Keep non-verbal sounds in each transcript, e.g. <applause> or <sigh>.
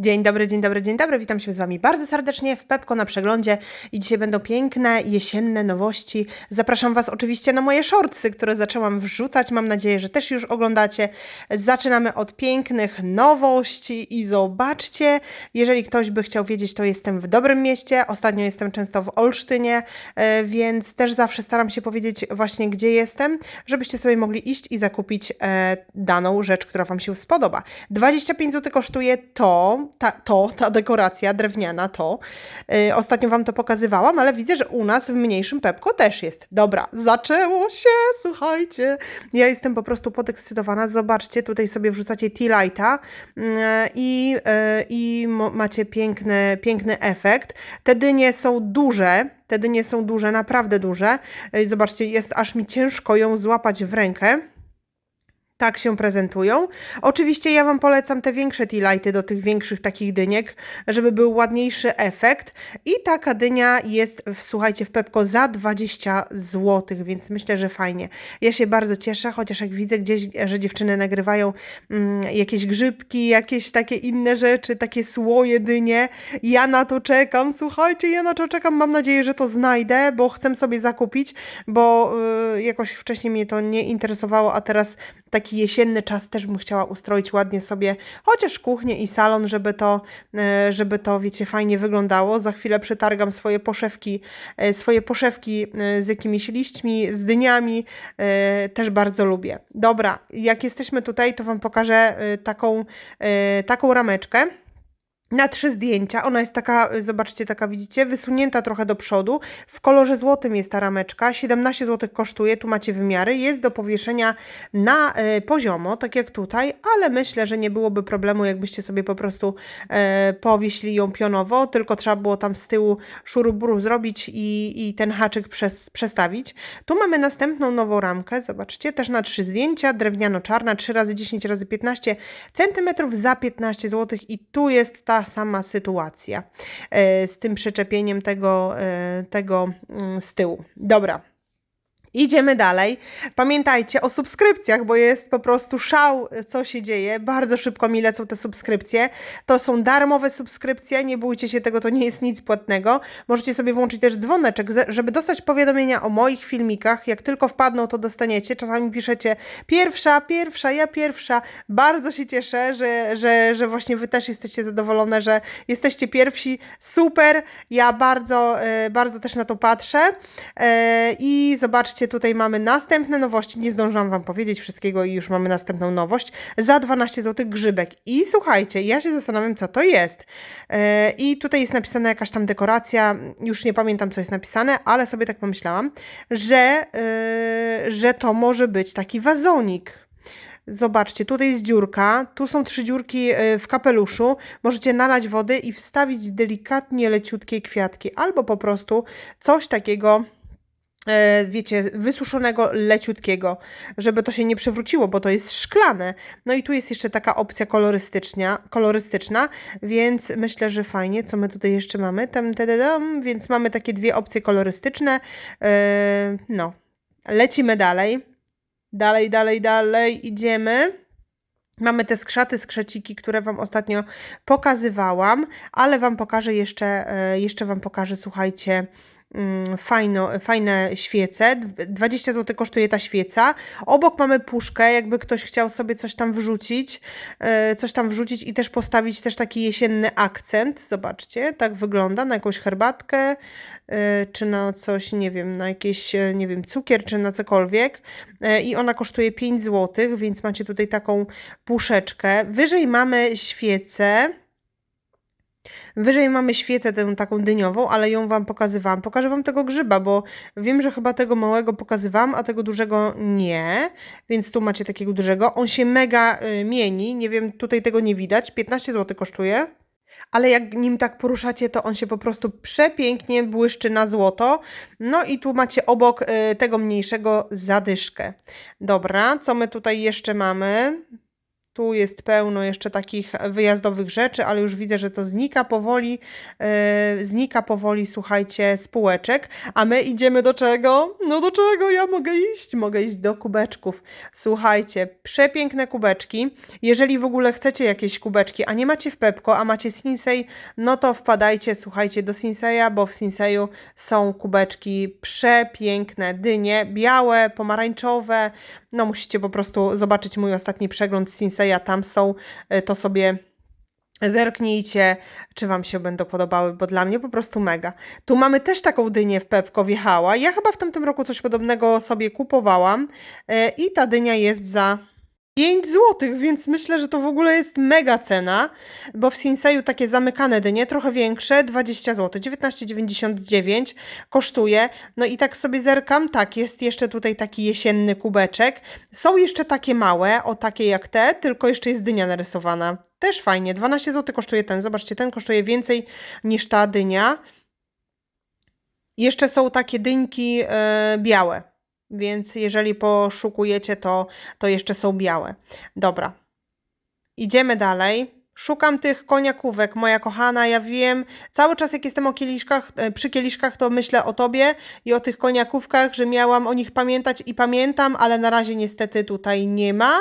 Dzień dobry, dzień dobry, dzień dobry. Witam się z Wami bardzo serdecznie w Pepko na przeglądzie i dzisiaj będą piękne jesienne nowości. Zapraszam Was oczywiście na moje shortsy, które zaczęłam wrzucać. Mam nadzieję, że też już oglądacie. Zaczynamy od pięknych nowości i zobaczcie, jeżeli ktoś by chciał wiedzieć, to jestem w dobrym mieście. Ostatnio jestem często w Olsztynie, e, więc też zawsze staram się powiedzieć właśnie, gdzie jestem, żebyście sobie mogli iść i zakupić e, daną rzecz, która Wam się spodoba. 25 zł kosztuje to, ta, to, ta dekoracja drewniana, to. Yy, ostatnio Wam to pokazywałam, ale widzę, że u nas w mniejszym Pepko też jest. Dobra, zaczęło się, słuchajcie. Ja jestem po prostu podekscytowana. Zobaczcie, tutaj sobie wrzucacie tea lighta yy, i, mo- macie piękny, piękny efekt. Te dynie są duże, te dynie są duże, naprawdę duże. Yy, Zobaczcie, jest aż mi ciężko ją złapać w rękę. Tak się prezentują. Oczywiście ja Wam polecam te większe tea lighty do tych większych takich dyniek, żeby był ładniejszy efekt. I taka dynia jest, słuchajcie, w Pepko za 20 zł, więc myślę, że fajnie. Ja się bardzo cieszę, chociaż jak widzę gdzieś, że dziewczyny nagrywają mm, jakieś grzybki, jakieś takie inne rzeczy, takie słoje dynie, ja na to czekam, słuchajcie, ja na to czekam, mam nadzieję, że to znajdę, bo chcę sobie zakupić, bo y, jakoś wcześniej mnie to nie interesowało, a teraz taki jesienny czas też bym chciała ustroić ładnie sobie, chociaż kuchnię i salon, żeby to, e, żeby to, wiecie, fajnie wyglądało. Za chwilę przetargam swoje poszewki, e, swoje poszewki e, z jakimiś liśćmi, z dyniami, też bardzo lubię. Dobra, jak jesteśmy tutaj, to Wam pokażę taką, taką rameczkę na trzy zdjęcia. Ona jest taka, y, zobaczcie, taka widzicie, wysunięta trochę do przodu. W kolorze złotym jest ta rameczka. 17 zł kosztuje, tu macie wymiary. Jest do powieszenia na e, poziomo, tak jak tutaj, ale myślę, że nie byłoby problemu, jakbyście sobie po prostu e, powiesili ją pionowo, tylko trzeba było tam z tyłu szuruburu zrobić i, i ten haczyk przes, przestawić. Tu mamy następną nową ramkę, zobaczcie, też na trzy zdjęcia, drewniano-czarna, 3 razy 10 razy 15 cm za 15 zł i tu jest ta sama sytuacja e, z tym przyczepieniem tego, e, tego mm, z tyłu. Dobra. Idziemy dalej. Pamiętajcie o subskrypcjach, bo jest po prostu szał, co się dzieje. Bardzo szybko mi lecą te subskrypcje. To są darmowe subskrypcje, nie bójcie się tego, to nie jest nic płatnego. Możecie sobie włączyć też dzwoneczek, ze- żeby dostać powiadomienia o moich filmikach. Jak tylko wpadną, to dostaniecie. Czasami piszecie pierwsza, pierwsza, ja pierwsza. Bardzo się cieszę, że, że, że właśnie wy też jesteście zadowolone, że jesteście pierwsi. Super. Ja bardzo, e, bardzo też na to patrzę. E, I zobaczcie, tutaj mamy następne nowości. Nie zdążyłam Wam powiedzieć wszystkiego i już mamy następną nowość. Za 12 zł grzybek. I słuchajcie, ja się zastanawiam, co to jest. E, I tutaj jest napisana jakaś tam dekoracja. Już nie pamiętam, co jest napisane, ale sobie tak pomyślałam, że, e, że to może być taki wazonik. Zobaczcie, tutaj jest dziurka, tu są trzy dziurki e, w kapeluszu. Możecie nalać wody i wstawić delikatnie leciutkie kwiatki, albo po prostu coś takiego wiecie, wysuszonego, leciutkiego, żeby to się nie przewróciło, bo to jest szklane. No i tu jest jeszcze taka opcja kolorystyczna, kolorystyczna, więc myślę, że fajnie. Co my tutaj jeszcze mamy? Tam, tadadam, więc mamy takie dwie opcje kolorystyczne. E, no, lecimy dalej. Dalej, dalej, dalej idziemy. Mamy te skrzaty, skrzeciki, które Wam ostatnio pokazywałam, ale Wam pokażę jeszcze, e, jeszcze Wam pokażę, słuchajcie, fajno, fajne świece. Dw- 20 zł kosztuje ta świeca. Obok mamy puszkę, jakby ktoś chciał sobie coś tam wrzucić, e, coś tam wrzucić i też postawić też taki jesienny akcent. Zobaczcie, tak wygląda na jakąś herbatkę, e, czy na coś, nie wiem, na jakiś, e, nie wiem, cukier, czy na cokolwiek. I ona kosztuje 5 zł, więc macie tutaj taką puszeczkę. Wyżej mamy świecę. Wyżej mamy świecę tę taką dyniową, ale ją Wam pokazywałam. Pokażę Wam tego grzyba, bo wiem, że chyba tego małego pokazywałam, a tego dużego nie. Więc tu macie takiego dużego. On się mega y, mieni. Nie wiem, tutaj tego nie widać. 15 zł kosztuje. Ale jak nim tak poruszacie, to on się po prostu przepięknie błyszczy na złoto. No i tu macie obok y, tego mniejszego zadyszkę. Dobra, co my tutaj jeszcze mamy? Tu jest pełno jeszcze takich wyjazdowych rzeczy, ale już widzę, że to znika powoli. Yy, znika powoli, słuchajcie, z półeczek. A my idziemy do czego? No do czego ja mogę iść? Mogę iść do kubeczków. Słuchajcie, przepiękne kubeczki. Jeżeli w ogóle chcecie jakieś kubeczki, a nie macie w Pepko, a macie Sinsei, no to wpadajcie, słuchajcie, do Sinseya, bo w Sinseyu są kubeczki przepiękne, dynie, białe, pomarańczowe. No musicie po prostu zobaczyć mój ostatni przegląd Sinseya, tam są, y, to sobie Zerknijcie, czy Wam się będą podobały, bo dla mnie po prostu mega. Tu mamy też taką dynię w Pepko wjechała. Ja chyba w tamtym roku coś podobnego sobie kupowałam e, i ta dynia jest za 5 zł, więc myślę, że to w ogóle jest mega cena, bo w Sinseju takie zamykane dynie, trochę większe, 20 zł, 19,99 kosztuje. No i tak sobie zerkam, tak, jest jeszcze tutaj taki jesienny kubeczek. Są jeszcze takie małe, o takie jak te, tylko jeszcze jest dynia narysowana. Też fajnie, 12 zł kosztuje ten, zobaczcie, ten kosztuje więcej niż ta dynia. Jeszcze są takie dyńki e, białe, więc jeżeli poszukujecie, to, to jeszcze są białe. Dobra, idziemy dalej. Szukam tych koniakówek, moja kochana, ja wiem, cały czas jak jestem o kieliszkach, e, przy kieliszkach, to myślę o tobie i o tych koniakówkach, że miałam o nich pamiętać i pamiętam, ale na razie niestety tutaj nie ma.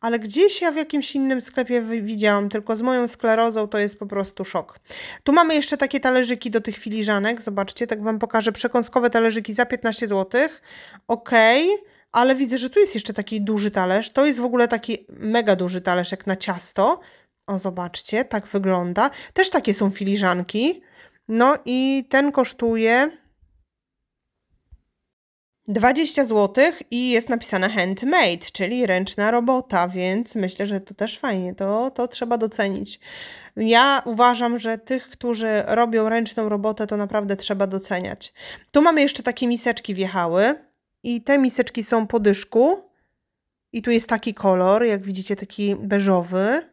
Ale gdzieś ja w jakimś innym sklepie wi- widziałam, tylko z moją sklerozą to jest po prostu szok. Tu mamy jeszcze takie talerzyki do tych filiżanek. Zobaczcie, tak Wam pokażę. Przekąskowe talerzyki za 15 zł. Ok, ale widzę, że tu jest jeszcze taki duży talerz. To jest w ogóle taki mega duży talerz, jak na ciasto. O, zobaczcie, tak wygląda. Też takie są filiżanki. No i ten kosztuje 20 zł i jest napisane handmade, czyli ręczna robota, więc myślę, że to też fajnie, to, to trzeba docenić. Ja uważam, że tych, którzy robią ręczną robotę, to naprawdę trzeba doceniać. Tu mamy jeszcze takie miseczki wjechały i te miseczki są po dyszku i tu jest taki kolor, jak widzicie, taki beżowy.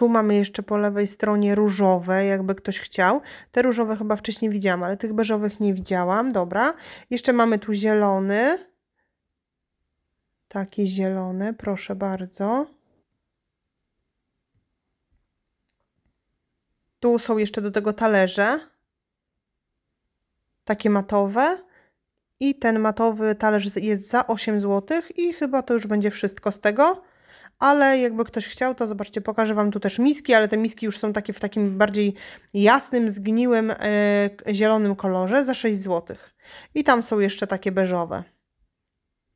Tu mamy jeszcze po lewej stronie różowe, jakby ktoś chciał. Te różowe chyba wcześniej widziałam, ale tych beżowych nie widziałam. Dobra. Jeszcze mamy tu zielony. Taki zielony, proszę bardzo. Tu są jeszcze do tego talerze. Takie matowe. I ten matowy talerz jest za 8 zł i chyba to już będzie wszystko z tego. Ale jakby ktoś chciał, to zobaczcie, pokażę Wam tu też miski, ale te miski już są takie w takim bardziej jasnym, zgniłym, e, zielonym kolorze za 6 zł. I tam są jeszcze takie beżowe.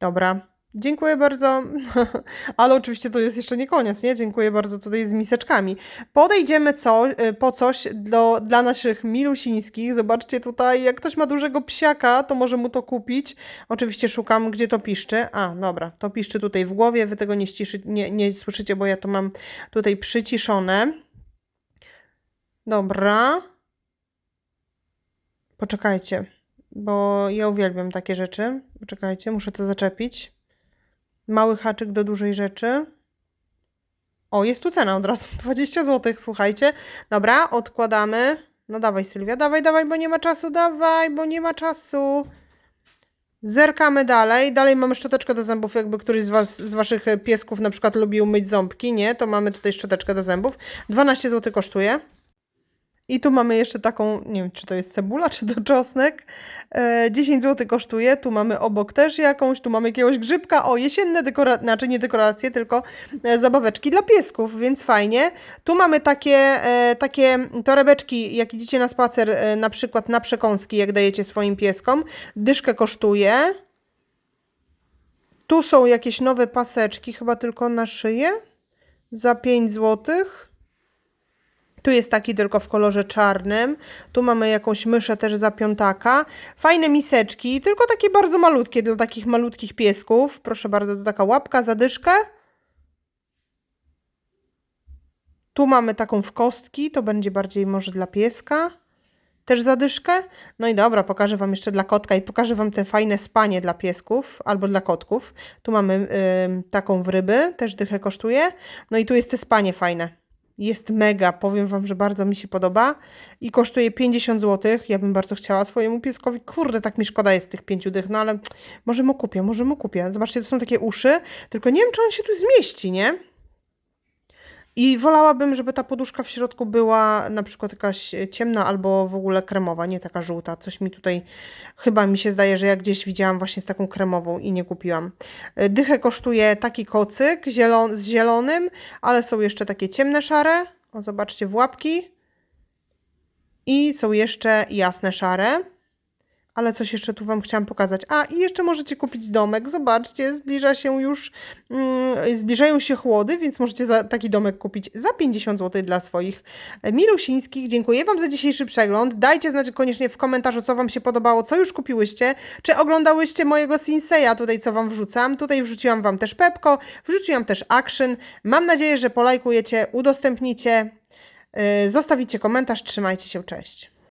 Dobra, dziękuję bardzo. <laughs> Ale oczywiście to jest jeszcze nie koniec, nie? Dziękuję bardzo tutaj z miseczkami. Podejdziemy co, y, po coś do, dla naszych milusińskich. Zobaczcie tutaj, jak ktoś ma dużego psiaka, to może mu to kupić. Oczywiście szukam, gdzie to piszczy. A, dobra, to piszczy tutaj w głowie. Wy tego nie, ściszy, nie, nie słyszycie, bo ja to mam tutaj przyciszone. Dobra. Poczekajcie, bo ja uwielbiam takie rzeczy. Poczekajcie, muszę to zaczepić. Mały haczyk do dużej rzeczy. O, jest tu cena od razu. <laughs> 20 zł, słuchajcie. Dobra, odkładamy. No dawaj Sylwia, dawaj, dawaj, bo nie ma czasu, dawaj, bo nie ma czasu. Zerkamy dalej. Dalej mamy szczoteczkę do zębów, jakby któryś z was, z waszych piesków na przykład lubił myć ząbki, nie? To mamy tutaj szczoteczkę do zębów. 12 zł kosztuje. I tu mamy jeszcze taką, nie wiem, czy to jest cebula, czy to czosnek. E, 10 zł kosztuje. Tu mamy obok też jakąś, tu mamy jakiegoś grzybka. O, jesienne dekoracje, znaczy nie dekoracje, tylko e, zabaweczki dla piesków, więc fajnie. Tu mamy takie, e, takie torebeczki, jak idziecie na spacer, e, na przykład na przekąski, jak dajecie swoim pieskom. Dyszkę kosztuje. Tu są jakieś nowe paseczki, chyba tylko na szyję. Za 5 złotych. Tu jest taki tylko w kolorze czarnym. Tu mamy jakąś myszę też za piątaka. Fajne miseczki, tylko takie bardzo malutkie dla takich malutkich piesków. Proszę bardzo, tu taka łapka, zadyszkę. Tu mamy taką w kostki, to będzie bardziej może dla pieska. Też zadyszkę. No i dobra, pokażę Wam jeszcze dla kotka i pokażę Wam te fajne spanie dla piesków albo dla kotków. Tu mamy taką w ryby, też dychę kosztuje. No i tu jest te spanie fajne. Jest mega, powiem Wam, że bardzo mi się podoba i kosztuje 50 zł. Ja bym bardzo chciała swojemu pieskowi. Kurde, tak mi szkoda jest tych pięciu dych, no ale może mu kupię, może mu kupię. Zobaczcie, to są takie uszy, tylko nie wiem, czy on się tu zmieści, nie? I wolałabym, żeby ta poduszka w środku była na przykład jakaś ciemna albo w ogóle kremowa, nie taka żółta. Coś mi tutaj chyba mi się zdaje, że ja gdzieś widziałam właśnie z taką kremową i nie kupiłam. Y, Dychę kosztuje taki kocyk zielon z zielonym, ale są jeszcze takie ciemne szare. O, zobaczcie, w łapki. I są jeszcze jasne szare. Ale coś jeszcze tu Wam chciałam pokazać. A, i jeszcze możecie kupić domek. Zobaczcie, zbliża się już, mm, zbliżają się chłody, więc możecie za, taki domek kupić za 50 zł dla swoich e, milusińskich. Dziękuję Wam za dzisiejszy przegląd. Dajcie znać koniecznie w komentarzu, co Wam się podobało, co już kupiłyście. Czy oglądałyście mojego Sinseya, tutaj co Wam wrzucam. Tutaj wrzuciłam Wam też Pepko, wrzuciłam też Action. Mam nadzieję, że polajkujecie, udostępnicie, yy, zostawicie komentarz. Trzymajcie się, cześć.